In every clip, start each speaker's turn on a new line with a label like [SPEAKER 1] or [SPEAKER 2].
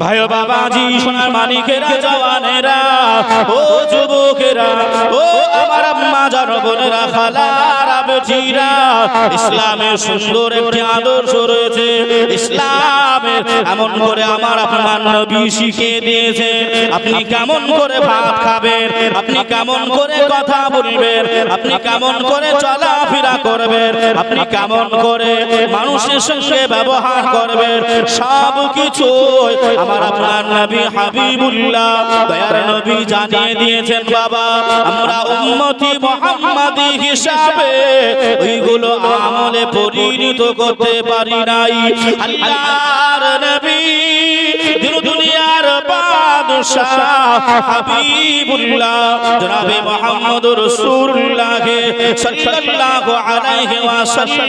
[SPEAKER 1] ভাই ও বাবাজি, সোনার মানিকেরা, জওয়ানেরা, ও যুবকেরা, ও আমার আম্মা জানো বোনেরা খালারা বেটিরা ইসলামের সুন্দর একটি আদর্শ রয়েছে। ইসলামের এমন করে আমার আপনার নবী শিখিয়ে দিয়েছে। আপনি কেমন করে ভাত খাবেন? আপনি কেমন করে কথা বলবেন? আপনি কেমন করে চলাফেরা করবেন? আপনি কেমন করে মানুষের সঙ্গে ব্যবহার করবেন? সব কিছু আমার আপনার নবী হাবিবুল্লাহ, দয়ার নবী জানিয়ে দিয়েছেন, বাবা, আমরা উম্মতি মুহাম্মাদি হিসাবে ওইগুলো আমলে পরিণত করতে পারি নাই। আল্লাহর দিন দুনিয়ার বাদশাহ হাবিবুল্লাহ জনাবে মুহাম্মদ রাসূলুল্লাহ সাল্লাল্লাহু আলাইহি ওয়াসাল্লাম।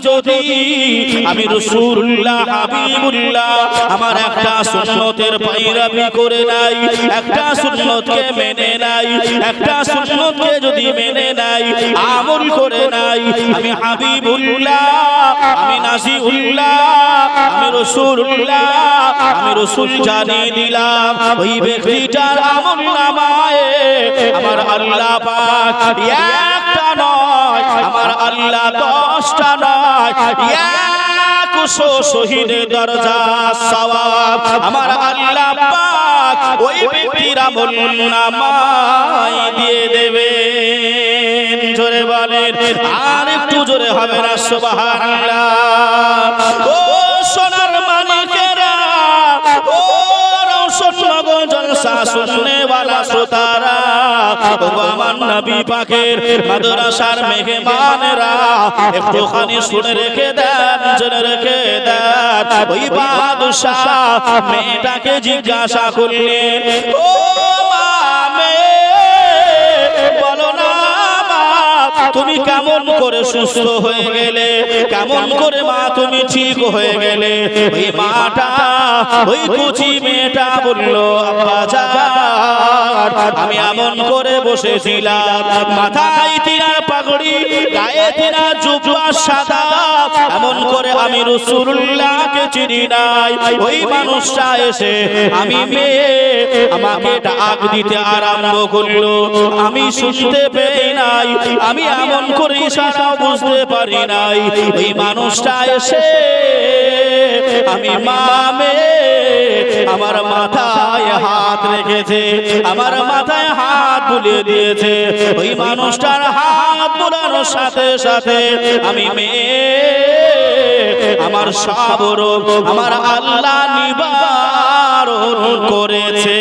[SPEAKER 1] যদি আমি রসুল্লাহ হাবিবুল্লাহ আমার একটা সুন্নতের পাইরাবি করে নাই একটা সুন্নতকে মেনে নাই একটা সুন্নতকে যদি মেনে নাই আমল করে নাই আমি হাবিবুল্লাহ, আমি নাজিউল্লাহ আমি রাসূলুল্লাহ আমি রাসূল জানিয়ে দিলাম। ওই ব্যক্তিটার আমল নামায় আমার আল্লাহ পাক। একটা নয়, আমার আল্লাহ দশটা নয় শহীদের দরজা, সওয়াব। আমার আল্লাহ পাক ওই ব্যক্তির আমল নামায় দিয়ে দেবে জোরে বলেন আর একটু জোরে হবে না সুবহানাল্লাহ। ও সোনার ও আমার নবী পাকের মাদ্রাসার মেহমানেরা একটুখানি শুনে রেখে দেন, জেনে রেখে দেন। ওই বাদশাহ জিজ্ঞাসা করলেন তুমি কেমন করে সুস্থ হয়ে গেলে? কেমন করে মা তুমি ঠিক হয়ে গেলে? ওই মাটা, ওই কুচি মেয়েটা বলল, আব্বা আমি এমন করে বসেছিলাম। মাথায় তিনার পাগড়ি, গায়ে তিনার জুব্বা সাদা। এমন করে আমি রসুল্লাহকে চিনি নাই। ওই মানুষটা এসে আমি মেয়ে, আমাকে ডাক দিতে আরম্ভ করল। আমি শুনতে পেয়ে নাই, আমি এমন করে ইশারা বুঝতে পারি নাই। ওই মানুষটা এসে আমি মামে আমার মাথায় হাত রেখেছে, আমার মাথায় হাত বুলিয়ে দিয়েছে। ওই মানুষটার হাত বুলানোর সাথে সাথে আমি মেয়ে আমার সাবর আমার আল্লাহ নিবারণ করেছে।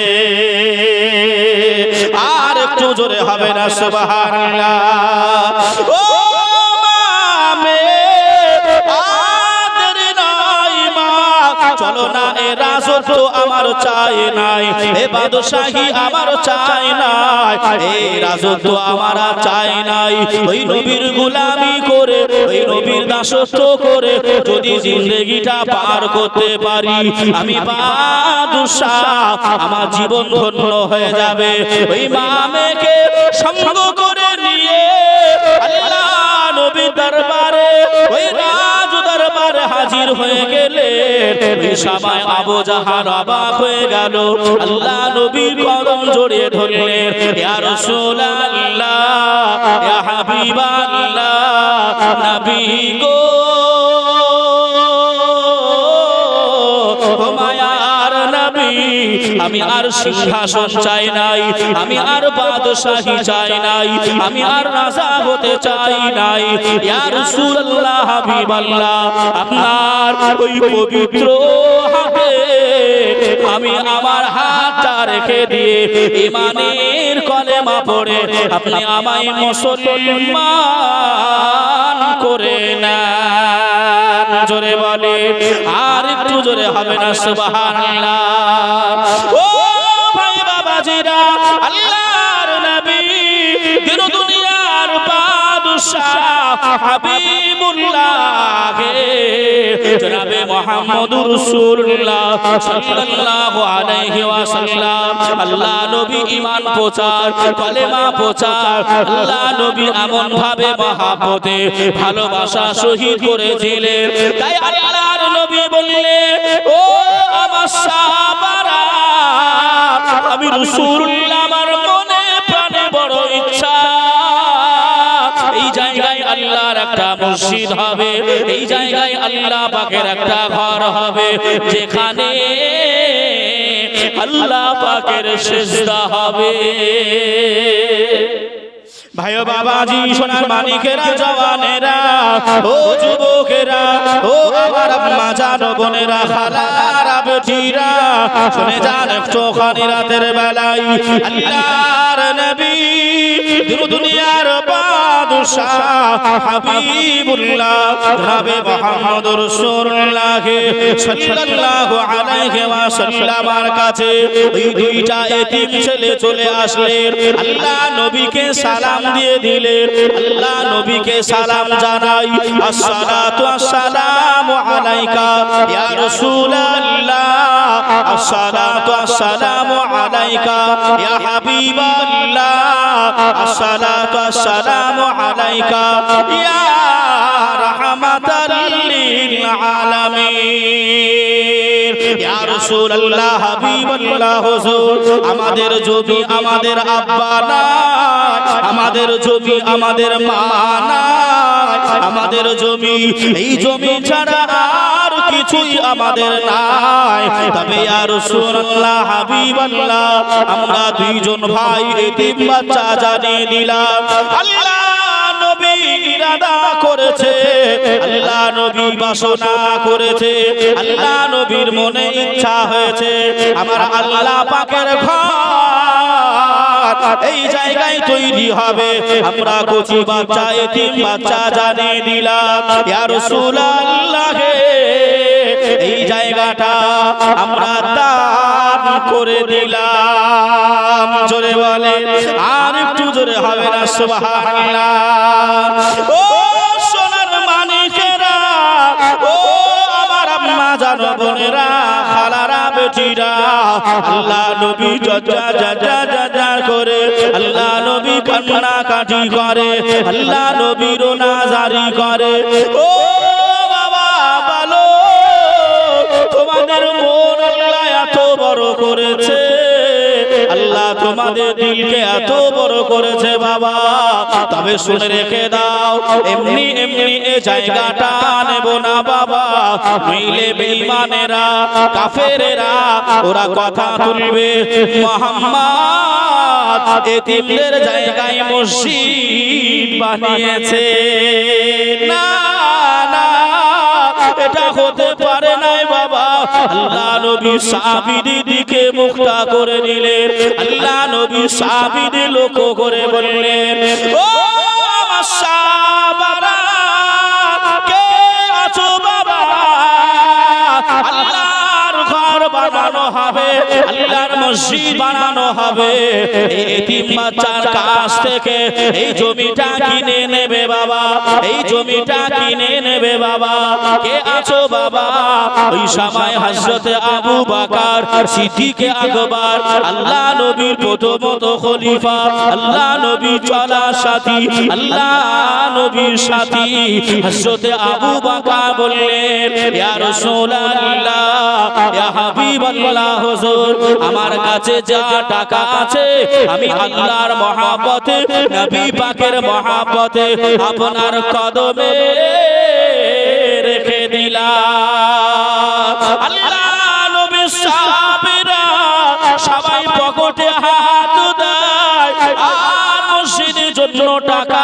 [SPEAKER 1] আর একটু জোরে হবে না সুবহানাল্লাহ। চলো না আমার চাই নাই। এ বাদশাহী আমার চাই নাই। এই রাজত্ব আমার চাই নাই। ওই নবীর গোলামি করে, ওই নবীর দাসত্ব করে যদি জিন্দগিটা পার করতে পারি, আমি বাদশাহ, আমার জীবন ধন্য হয়ে যাবে। ওই মামেকে সঙ্গ করে নিয়ে আল্লাহ নবী দরবারে ওই রাজ হাজির হয়ে গেলে সবাই আবু জাহান অবাক হয়ে গেল। আল্লাহ নবীর কদম জড়িয়ে ধরলেন, ইয়া রাসূলুল্লাহ, ইয়া হাবিবাল্লাহ, নবী গো আমি আর সিংহাসন চাই নাই, আমি আর বাদশাহী চাই নাই, আমি আর রাজা হতে চাই নাই। ইয়া রাসূলুল্লাহ হাবিবাল্লাহ আপনার ওই পবিত্র আমি আমার হাতটা রেখে দিয়ে ইমানের কলেমা পড়ে আপনি আমায় মুসলমান করে না জোরে বলে, আর একটু জোরে হবে না, সুবহানাল্লাহ। ও ভাই বাবাজিরা, আল্লাহর নবী বাদশাহ হাবিবুল্লাহ জনাবে মুহাম্মদুর রাসূলুল্লাহ সাল্লাল্লাহু আলাইহি ওয়াসাল্লাম। আল্লাহ নবী ঈমান প্রচার প্রচার, আল্লাহ নবী এমন ভাবে মহাপতে ভালোবাসা শহীদ করেছিলেন। তাই আল্লাহর নবী বললে, ও আমার সাহাবারা, আমি রাসূলুল্লাহ আমার মনে আল্লাহর একটা মসজিদ হবে। এই জায়গায় আল্লাহ পাকের একটা ঘর হবে। যেখানে আল্লাহ পাকের সেজদা হবে। ভাই ও বাবাজি সোনার মানিকেরা জওয়ানেরা ও যুবকেরা ও আমার আম্মা জানো বোনেরা খালারা বেটিরা। শুনে যান একটু খানি রাতের বেলায়। আল্লাহর নবী দুনিয়ার বাদশাহ হাবিবুল্লাহ মুহাম্মদ রাসূলুল্লাহ সাল্লাল্লাহু আলাইহি ওয়াসাল্লামের কাছে ওই দুইটা এতিম ছেলে চলে আসলেন। আল্লাহ নবীকে সালাম দিয়ে দিলেন। আল্লাহ নবীকে সালাম জানাই। আসসালাতু আসসালামু আলাইকা। ইয়া রাসূলুল্লাহ। আসসালাতু আসসালামু আলাইকা। ইয়া হাবিবাল্লাহ। আসসালাতু আসসালামু আলাইকা। ইয়া রাহমাতাল আমাদের জমি আমাদের আমাদের জমি আমাদের মা আমাদের জমি, এই জমি ছাড়া আর কিছুই আমাদের নাই। তবে ইয়া রাসূলুল্লাহ, হাবিবাল্লাহ, আমরা দুইজন ভাই এতিম বাচ্চা জানিয়ে দিলাম, আল্লাহ ইরাদা করেছে। আল্লাহ নবী বাসনা করেছে। আল্লাহ নবীর মনে ইচ্ছা হয়েছে। আমার আল্লাহ পাকের এই জায়গায় তৈরি হবে। আমরা কচি বাচ্চা, এতিম বাচ্চা জানিয়ে দিলাম। ইয়া রাসূলুল্লাহ এই জায়গাটা আমরা দান করে দিলাম। জোরে বলে আর একটু জোরে হবে না, সুবহানাল্লাহ। ও সোনার মানিকেরা, ও আমার আম্মা জানো বোনেরা, খালারা, বেটিরা, আল্লাহ নবী জজা জজা জজা করে, আল্লাহ নবী কান্না কাটি করে, আল্লাহ নবী রোনা জারি করে। ও আল্লাহ এত বড় করেছে। আল্লাহ তোমাদের দিলকে এত বড় করেছে বাবা। তবে শুনে রেখে দাও, এমনি এমনি এ জায়গাটা না বাবা। কাফেরেরা, ওরা কথা তুলবে। মোহাম্মদ জায়গায় মসজিদ বানিয়েছে। না না, এটা হতে পারে নাই বাবা। আল্লাহ নবী সাহাবীদের দিকে মুখটা করে নিলেন। আল্লাহ নবী সাহাবীদের লক্ষ্য করে বললেন ও মসজিদ বানানো হবে। এতিম বাচ্চার কাছ থেকে এই জমিটা কিনে নেবে বাবা। এই জমিটা কিনে নেবে বাবা। কে আছো বাবা? ওই সময় হযরতে আবু বকর সিদ্দিকে আকবর, আল্লাহ নবীর প্রথমত খলিফা, আল্লাহ নবী চলা সাথী, আল্লাহ নবীর সাথী। হযরতে আবু বকর বললেন, ইয়া রাসূলুল্লাহ, ইয়া হাবিবাল্লাহ, হুজুর, আমার কাছে যা টাকা আছে, আমি আল্লাহর মহাব্বতে নবী পাকের মহাব্বতে আপনার কদমে রেখে দিলাম। আল্লাহ নবী সাহাবীরা সবাই পকেটে হাত দেয়, আর মসজিদের জন্য টাকা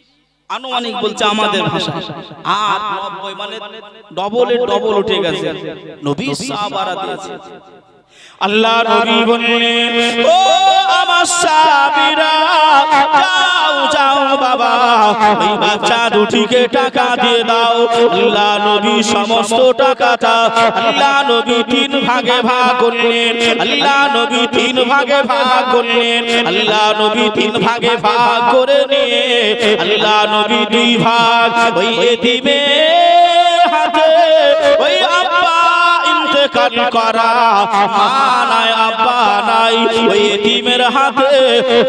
[SPEAKER 1] আনুমানিক বলছে আমাদের ভাষা আর নব্বই মানে ডবলে ডবল উঠে গেছে। নবী সাহাবারা দিয়েছে। আল্লাহ নবী বললেন ও আমার সাহাবীরা বাবা, ওই দুটিকে টাকা দিয়ে দাও। আল্লাহ নবী সমস্ত টাকাটা আল্লাহ নবী তিন ভাগে ভাগ করলেন। আল্লাহ নবী তিন ভাগে ভাগ করলেন। আল্লাহ নবী তিন ভাগে ভাগ করে নিয়ে আল্লাহ নবী দুই ভাগ। ওই এতিমের হাতে, ওই আব্বা করা। মানায় আব্বা নাই, ওই এতিমের হাতে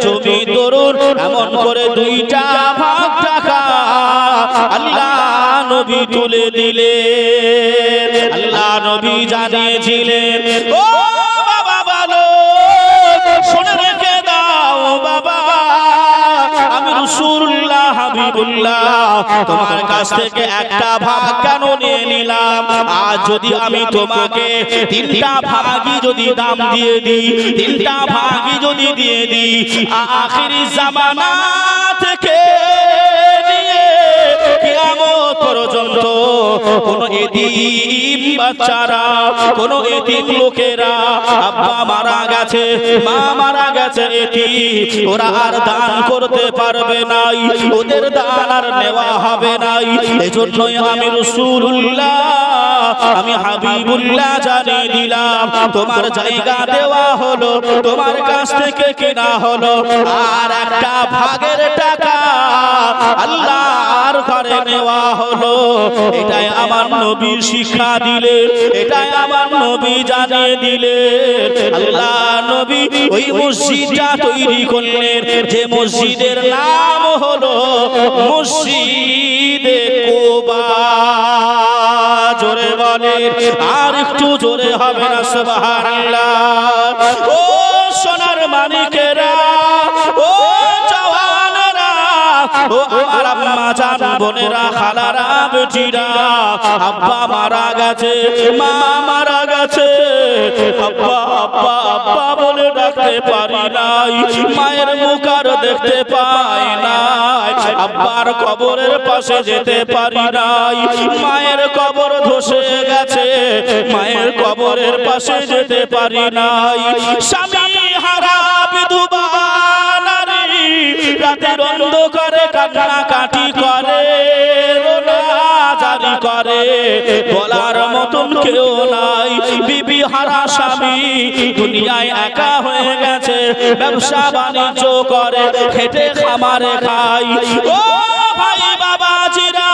[SPEAKER 1] জমি, তরুণ, এমন করে দুইটা ভাগ টাকা আল্লাহ নবী তুলে দিলেন। আল্লাহ নবী জানিয়েছিলেন, ও তোমার কাছ থেকে একটা ভাগ কেন নিয়ে নিলাম? আজ যদি আমি তোমাকে তিনটা ভাগই যদি দাম দিয়ে দিই, তিনটা ভাগই যদি দিয়ে দিই, আখির জামানা থেকে পর্যন্ত কোন এতিম বাচ্চারা, কোন এতিম লোকেরা আব্বা মারা গেছে, মা মারা গেছে এতিম ওরা আর দান করতে পারবে নাই, ওদের দান আর নেওয়া হবে নাই। এজন্যই আমি রাসূলুল্লাহ, আমি হাবিবুল্লাহ জানিয়ে দিলাম, তোমার জায়গা দেওয়া হলো, তোমার কাছ থেকে কেনা হলো, আর একটা ভাগের টাকা আল্লাহর ঘরে নেওয়া হলো। এটাই আমার নবী শিক্ষা দিলে, এটাই আমার নবী জানিয়ে দিলে। আল্লাহ নবী ওই মসজিদটা তৈরি করলেন। যে মসজিদের নাম হলো মসজিদে কোবা। জোরে বলে আর একটু জোরে হবে না, সুবহানাল্লাহ। ও সোনার মানিকেরা ও বলে ডাকতে পারি নাই, মায়ের মুখ দেখতে পাই নাই। আব্বার কবরের পাশে যেতে পারি নাই, মায়ের কবর ধসে গেছে, মায়ের কবরের পাশে যেতে পারি নাই। স্বামী হারা রাতের অন্ধকারে কান্না কাটি করে, রোনা জারি করে। বলার মতন কেউ নাই, বিবি হারা স্বামী দুনিয়ায় একা হয়ে গেছে, ব্যবসা বাণিজ্য করে খেটে খামারে খাই ও ভাই বাবাজিরা,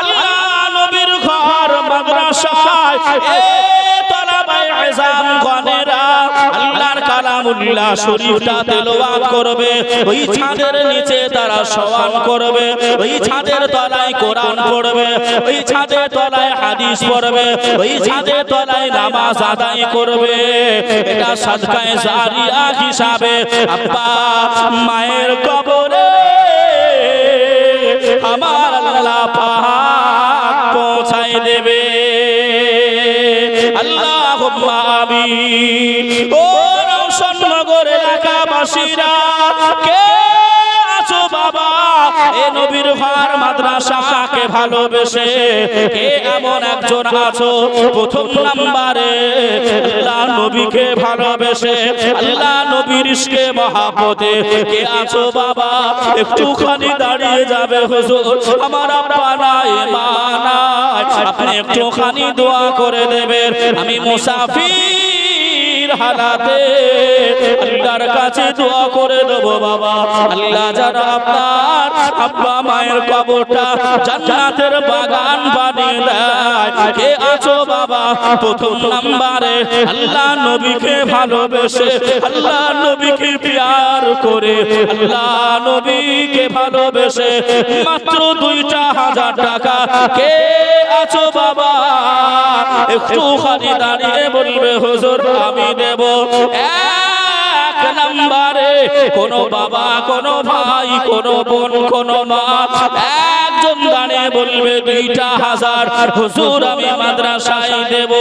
[SPEAKER 1] আল্লাহ নবীর ঘর মাদ্রাসায়, এ তলাবায়ে আল্লাহর কালামুল্লাহ শরীফটা করবে, ওই ছাদের নিচে তারা করবে, ওই ছাদের তলায় কোরআন পড়বে, ওই ছাদের তলায় হাদিস পড়বে, ওই ছাদের তলায় নামাজ আদায় করবে। এটা সাদকায়ে জারিয়া হিসাবে, আব্বা মায়ের কবরে আমার আল্লাহ নবীর ঘর মাদ্রাসাকে ভালোবেসে? কে এমন একজন আছো? প্রথম নাম্বারে আল্লাহ নবীকে ভালোবেসে, আল্লাহ নবীর ইশকে মহাপতে কে আছো বাবা? একটুখানি দাঁড়িয়ে যাবে হুজুর। আমার আব্বা নাই, মা নাই। আপনি একটুখানি দোয়া করে দেবেন। আমি মুসাফির হালাতে। আল্লাহর কাছে দোয়া করে দেবো বাবা। আল্লাহ যারা আপনার আব্বা মায়ের কবরটা জান্নাতের বাগান বানিয়ে দেয়। কে আছো বাবা? প্রথম নাম্বারে আল্লাহ নবীকে ভালোবেসে, আল্লাহ নবীকে প্যার করে, আল্লাহ নবীকে ভালোবেসে মাত্র দুইটা হাজার টাকা। কে আছো বাবা? একটু খানি দাঁড়িয়ে বলবে, হুজুর, আমি দেব এক নম্বরে কোন বাবা, কোন ভাই, কোন বোন, কোন মা। একজন দাঁড়িয়ে বলবে দুইটা হাজার। হুজুর, আমি মাদ্রাসায় দেব।